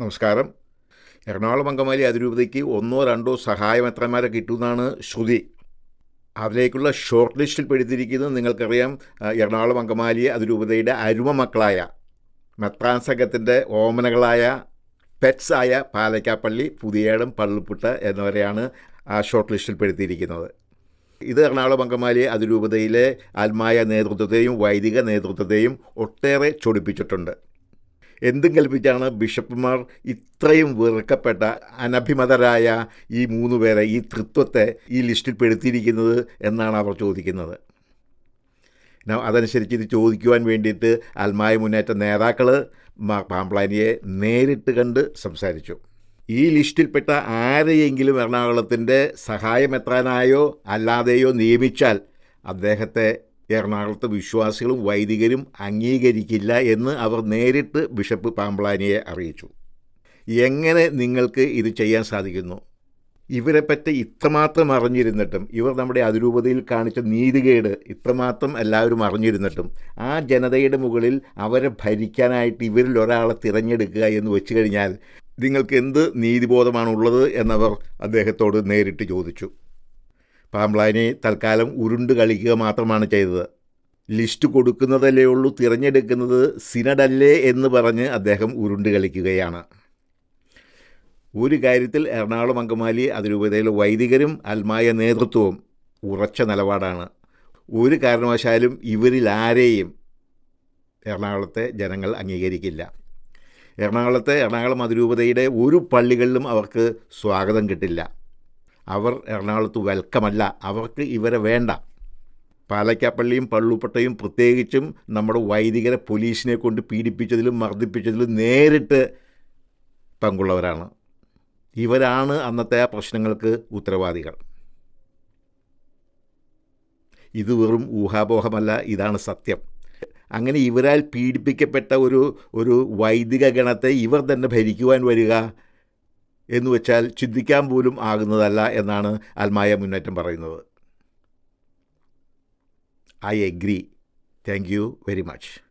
നമസ്കാരം. എറണാകുളം അങ്കമാലി അതിരൂപതയ്ക്ക് ഒന്നോ രണ്ടോ സഹായമെത്രന്മാരെ കിട്ടുമെന്നാണ് ശ്രുതി. അതിലേക്കുള്ള ഷോർട്ട് ലിസ്റ്റിൽ പെടുത്തിയിരിക്കുന്നത് നിങ്ങൾക്കറിയാം എറണാകുളം അങ്കമാലി അതിരൂപതയുടെ അരുമ മക്കളായ മെത്രാൻ സംഘത്തിന്റെ ഓമനകളായ പെറ്റ്സ് ആയ പാലക്കാപ്പള്ളി പുതിയേടം പള്ളിപ്പുട്ട് എന്നിവരെയാണ് ആ ഷോർട്ട് ലിസ്റ്റിൽ പെടുത്തിയിരിക്കുന്നത്. ഇത് എറണാകുളം അങ്കമാലി അതിരൂപതയിലെ ആത്മായ നേതൃത്വത്തെയും വൈദിക നേതൃത്വത്തെയും ഒട്ടേറെ ചൊടിപ്പിച്ചിട്ടുണ്ട്. എന്തും കൽപ്പിച്ചാണ് ബിഷപ്പുമാർ ഇത്രയും വെറുക്കപ്പെട്ട അനഭിമതരായ ഈ മൂന്ന് പേരെ ഈ തൃത്വത്തെ ഈ ലിസ്റ്റിൽ പെടുത്തിയിരിക്കുന്നത് എന്നാണ് അവർ ചോദിക്കുന്നത്. അതനുസരിച്ച് ഇത് ചോദിക്കുവാൻ വേണ്ടിയിട്ട് ആത്മായ മുന്നേറ്റ നേതാക്കൾ പാമ്പ്ലാനിയെ നേരിട്ട് കണ്ട് സംസാരിച്ചു. ഈ ലിസ്റ്റിൽപ്പെട്ട ആരെയെങ്കിലും എറണാകുളത്തിന്റെ സഹായമെത്താനായോ അല്ലാതെയോ നിയമിച്ചാൽ അദ്ദേഹത്തെ എറണാകുളത്തെ വിശ്വാസികളും വൈദികരും അംഗീകരിക്കില്ല എന്ന് അവർ നേരിട്ട് ബിഷപ്പ് പാമ്പ്ലാനിയെ അറിയിച്ചു. എങ്ങനെ നിങ്ങൾക്ക് ഇത് ചെയ്യാൻ സാധിക്കുന്നു? ഇവരെപ്പറ്റി ഇത്രമാത്രം അറിഞ്ഞിരുന്നിട്ടും ഇവർ നമ്മുടെ അതിരൂപതയിൽ കാണിച്ച നീതികേട് ഇത്രമാത്രം എല്ലാവരും അറിഞ്ഞിരുന്നിട്ടും ആ ജനതയുടെ മുകളിൽ അവരെ ഭരിക്കാനായിട്ട് ഇവരിൽ ഒരാളെ തിരഞ്ഞെടുക്കുക എന്ന് വെച്ച് കഴിഞ്ഞാൽ നിങ്ങൾക്ക് എന്ത് നീതിബോധമാണുള്ളത് എന്നവർ അദ്ദേഹത്തോട് നേരിട്ട് ചോദിച്ചു. പാമ്പ്ലാനി തൽക്കാലം ഉരുണ്ട് കളിക്കുക മാത്രമാണ് ചെയ്തത്. ലിസ്റ്റ് കൊടുക്കുന്നതല്ലേ ഉള്ളൂ തിരഞ്ഞെടുക്കുന്നത് സിനഡല്ലേ എന്ന് പറഞ്ഞ് അദ്ദേഹം ഉരുണ്ട് കളിക്കുകയാണ്. ഒരു കാര്യത്തിൽ എറണാകുളം അങ്കമാലി അതിരൂപതയിലെ വൈദികരും അൽമായ നേതൃത്വവും ഉറച്ച നിലപാടാണ്. ഒരു കാരണവശാലും ഇവരിൽ ആരെയും എറണാകുളത്തെ ജനങ്ങൾ അംഗീകരിക്കില്ല. എറണാകുളത്തെ എറണാകുളം അതിരൂപതയുടെ ഒരു പള്ളികളിലും അവർക്ക് സ്വാഗതം കിട്ടില്ല. അവർ എറണാകുളത്ത് വെൽക്കമല്ല അവർക്ക് ഇവരെ വേണ്ട. പാലക്കാപ്പള്ളിയും പള്ളുപ്പട്ടയും പ്രത്യേകിച്ചും നമ്മുടെ വൈദികരെ പോലീസിനെ കൊണ്ട് പീഡിപ്പിച്ചതിലും മർദ്ദിപ്പിച്ചതിലും നേരിട്ട് പങ്കുള്ളവരാണ്. ഇവരാണ് അന്നത്തെ ആ പ്രശ്നങ്ങൾക്ക് ഉത്തരവാദികൾ. ഇത് വെറും ഊഹാപോഹമല്ല ഇതാണ് സത്യം. അങ്ങനെ ഇവരാൽ പീഡിപ്പിക്കപ്പെട്ട ഒരു ഒരു വൈദിക ഗണത്തെ ഇവർ തന്നെ ഭരിക്കുവാൻ വരിക എന്ന് വെച്ചാൽ ചിന്തിക്കാൻ പോലും ആകുന്നതല്ല എന്നാണ് ആത്മായ മുന്നേറ്റം പറയുന്നത്. I agree thank you very much